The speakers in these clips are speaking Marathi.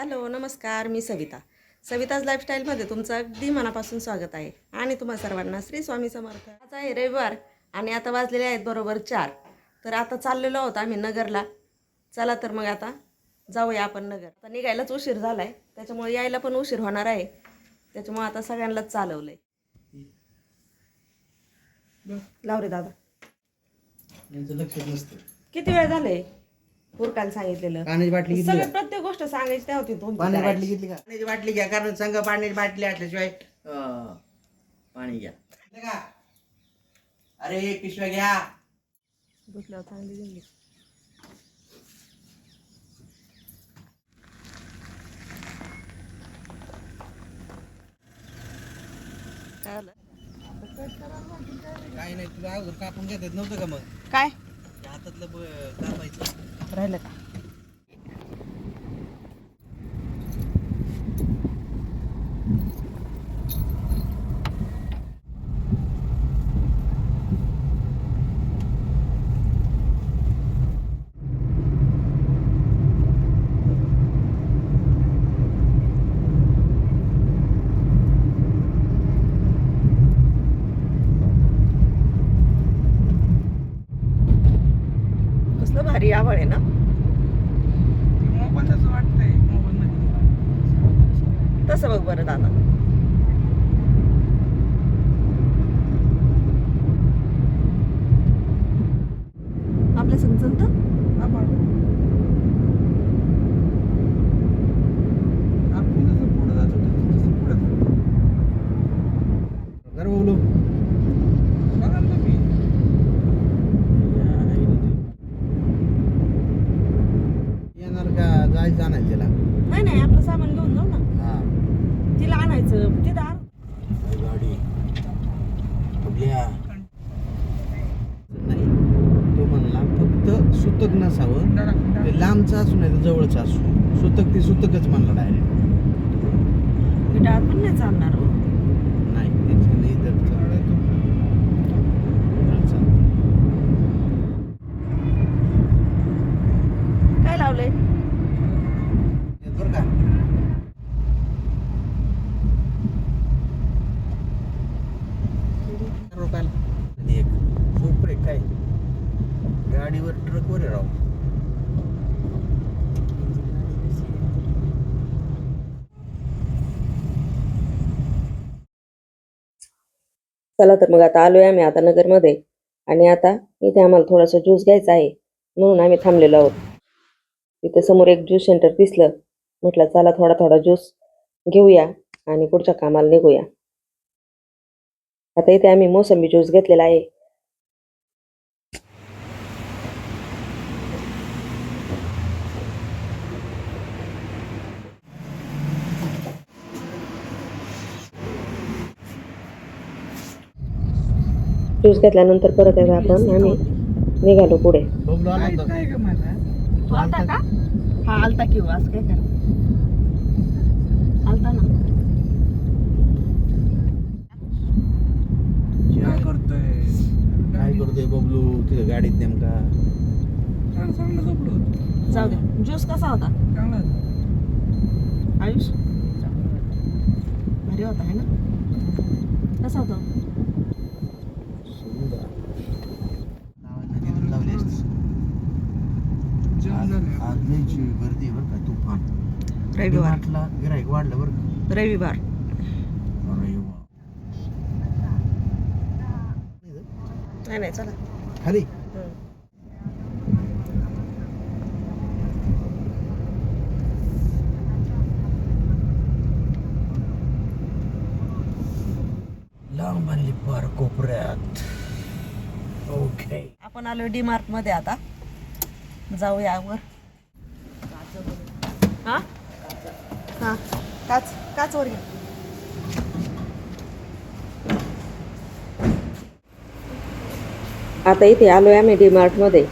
हॅलो नमस्कार मी सविता. सविताज लाईफस्टाईलमध्ये तुमचं अगदी मनापासून स्वागत आहे. आणि तुम्हा सर्वांना श्री स्वामी समर्थ. आज आहे रविवार आणि आता वाजलेले आहेत बरोबर चार. तर आता चाललेलो आहोत आम्ही नगरला. चला तर मग आता जाऊया आपण नगर. आता निघायलाच उशीर झाला आहे त्याच्यामुळे यायला पण उशीर होणार आहे. त्याच्यामुळे आता सगळ्यांनाच चालवलं आहे लाव रे दादा. यांचं लक्षात नसतं. किती वेळ झाले पुरकाला सांगितलेलं. पाण्याची बाटली घेतली सगळ्यात प्रत्येक गोष्ट सांगायची त्या होती तुमची पाण्याची. बाटली घेतली का? पाण्याची बाटली घ्या कारण संघ पाण्याची बाटली असल्याशिवाय अं, पाणी घ्या. का? अरे पिशव्या घ्या. दुसऱ्यावर चांगली दिली काय नाही तुला अगोदर कापून घेता नव्हतं का मग? काय? हातातलं ब- कापायचं. राहिलं का? भारी आवड आहे ना? तसं बघ बरं दादा. आपल्या संग चलतं घर बोलू येणार का जायचं आणायचं त्याला नाही नाही आपलं सामान घेऊन जाऊ ना हा तिला आणायचं तिथं आण. गाडी कुठल्या नाही तो म्हणला फक्त सुतक नसावं ते लांबचं असू नाही तर जवळचं असू सुतक ते सुतकच म्हणला डायरेक्ट पण नाही चालणार हो. नाही नाही तर काय लावलंय? बरं का? रुपयाला आणि एक काय? गाडीवर ट्रकवर आहे राव. चला तर मग आता आलोय आम्ही आता नगरमध्ये. आणि आता इथे आम्हाला थोडासा ज्यूस घ्यायचा आहे. म्हणून आम्ही थांबलेलो आहोत. इथे समोर एक ज्यूस सेंटर दिसलं. म्हटलं चला थोडा थोडा ज्यूस घेऊया आणि पुढच्या कामाला निघूया. आता इथे आम्ही मोसंबी ज्यूस घेतलेला आहे. ज्यूस घेतल्यानंतर परत एकदा आपण आम्ही निघालो पुढे. आलता का? हा आलता की असं काय करा. आलता ना. काय करतोय? बबलू? तिथं गाडीत नेमका? जाऊ दे. ज्यूस कसा होता. आयुष? भारी होता है ना? कसा होता सुंदर लावायला तिथून लावली असती. आज आज लयची गर्दी आहे बरं का तुफान रविवार. गिराईक वाढलं बरं का? रविवार. नाही नाही चला. खाली. लांब बांधली पार कोपऱ्यात. ओके आपण आलो डी मार्टमध्ये आता. जाऊया वर. हा? हा. काच काच वर घ्या आता इथे आलोय आम्ही डी मार्टमध्ये.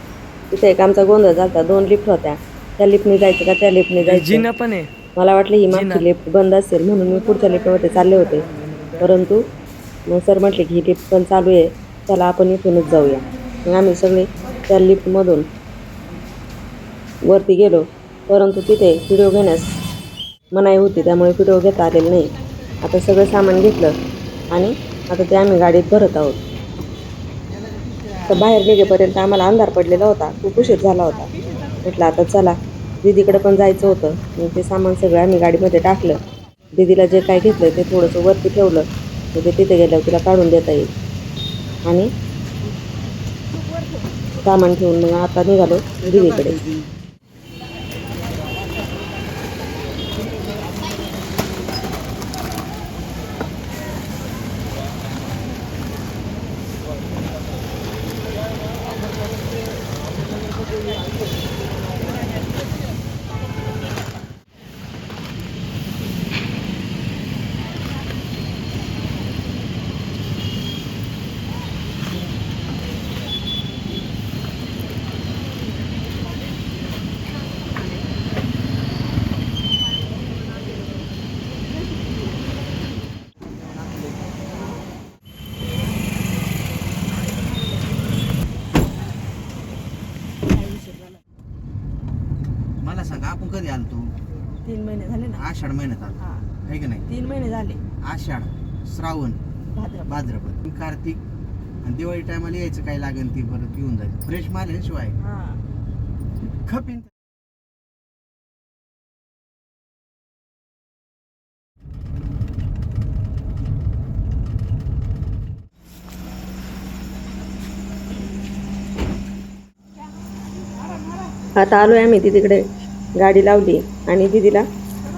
तिथे एक आमचा गोंधळ झाला दोन लिफ्ट होत्या. त्या लिफ्टने जायचं का? त्या लिफ्टने जायचं. पण आहे. मला वाटलं ही मागची लिफ्ट बंद असेल म्हणून मी पुढच्या लिफ्टमध्ये चालले होते. परंतु मग सर म्हटले की ही लिफ्ट पण चालू आहे. चला आपण इथूनच जाऊया. मग आम्ही सगळे त्या लिफ्टमधून वरती गेलो. परंतु तिथे व्हिडिओ घेण्यास मनाई होती त्यामुळे व्हिडिओ घेता आलेला नाही. आता सगळं सामान घेतलं आणि आता ते आम्ही गाडीत भरत आहोत. तर बाहेर निघेपर्यंत आम्हाला अंधार पडलेला होता खूप उशीर झाला होता. म्हटलं आता चला दिदीकडं पण जायचं होतं. मग ते सामान सगळं आम्ही गाडीमध्ये टाकलं. दिदीला जे काय घेतलं ते थोडंसं वरती ठेवलं. ते तिथे गेल्यावर तिला काढून देता येईल. आणि सामान ठेवून मग आता निघालो दिदीकडे मला सांगा आपण कधी आलतो तीन महिने झाले ना आषाढ महिन्यात आलो हा. आहे की नाही? तीन महिने झाले. आषाढ श्रावण भाद्रपद. भाद्रपद कार्तिक आणि दिवाळी टायमाला यायचं काय लागेल ती परत येऊन जाईल. फ्रेश माल आहे शिवाय? हा. खपीन आता आलो आहे आम्ही तिकडे. गाडी लावली आणि दिदीला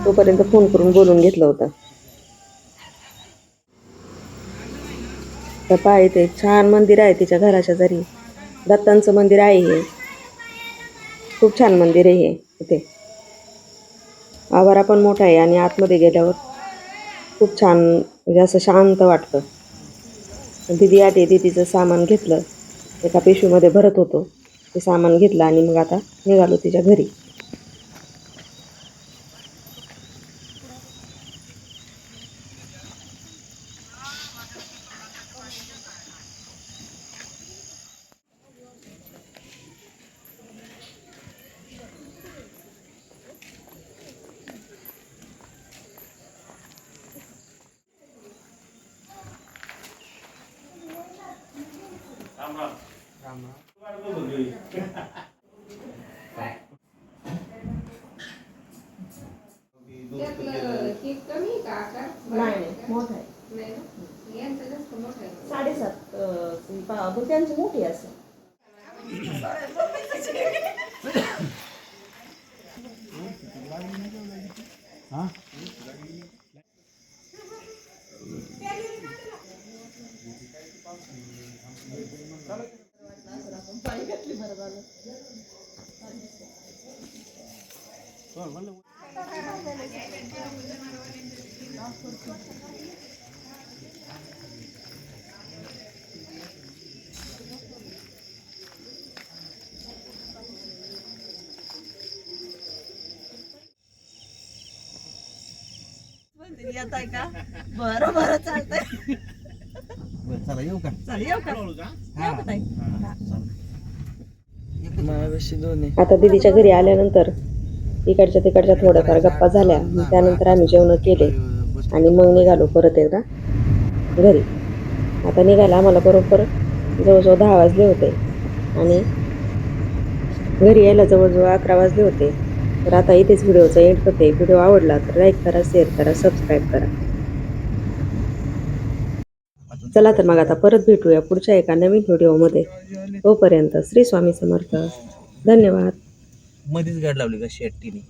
तोपर्यंत फोन करून बोलून घेतलं होतं. तर पाय ते छान मंदिर आहे तिच्या घराच्या जरी. दत्तांचं मंदिर आहे हे. खूप छान मंदिर आहे हे इथे. आवारा पण मोठा आहे आणि आतमध्ये गेल्यावर खूप छान म्हणजे असं शांत वाटतं. दिदी आधी दिदीचं सामान घेतलं. एका पिशवीमध्ये भरत होतो. ते सामान घेतलं आणि मग आता निघालो तिच्या घरी. नाही मोठा आहे साडेसात त्यांची मोठी असं येत आहे का बरं बरं चालतंय बरं चला येऊ का चालेल येऊ का येऊ का ताई? हा, आता दीदीच्या घरी आल्यानंतर इकडच्या तिकडच्या थोड्याफार गप्पा झाल्या. त्यानंतर आम्ही जेवण केले. आणि मग निघालो परत एकदा घरी. आता निघायला आम्हाला बरोबर जवळजवळ दहा वाजले होते. आणि घरी यायला जवळजवळ अकरा वाजले होते. तर आता इथेच व्हिडिओचा एंड करते. व्हिडिओ आवडला तर लाईक करा शेअर करा सबस्क्राईब करा. चला तर मग आता परत भेटूया पुढच्या एका नवीन व्हिडिओमध्ये. तोपर्यंत श्री स्वामी समर्थ. धन्यवाद. मध्येच गाड लावली का शेट्टीने?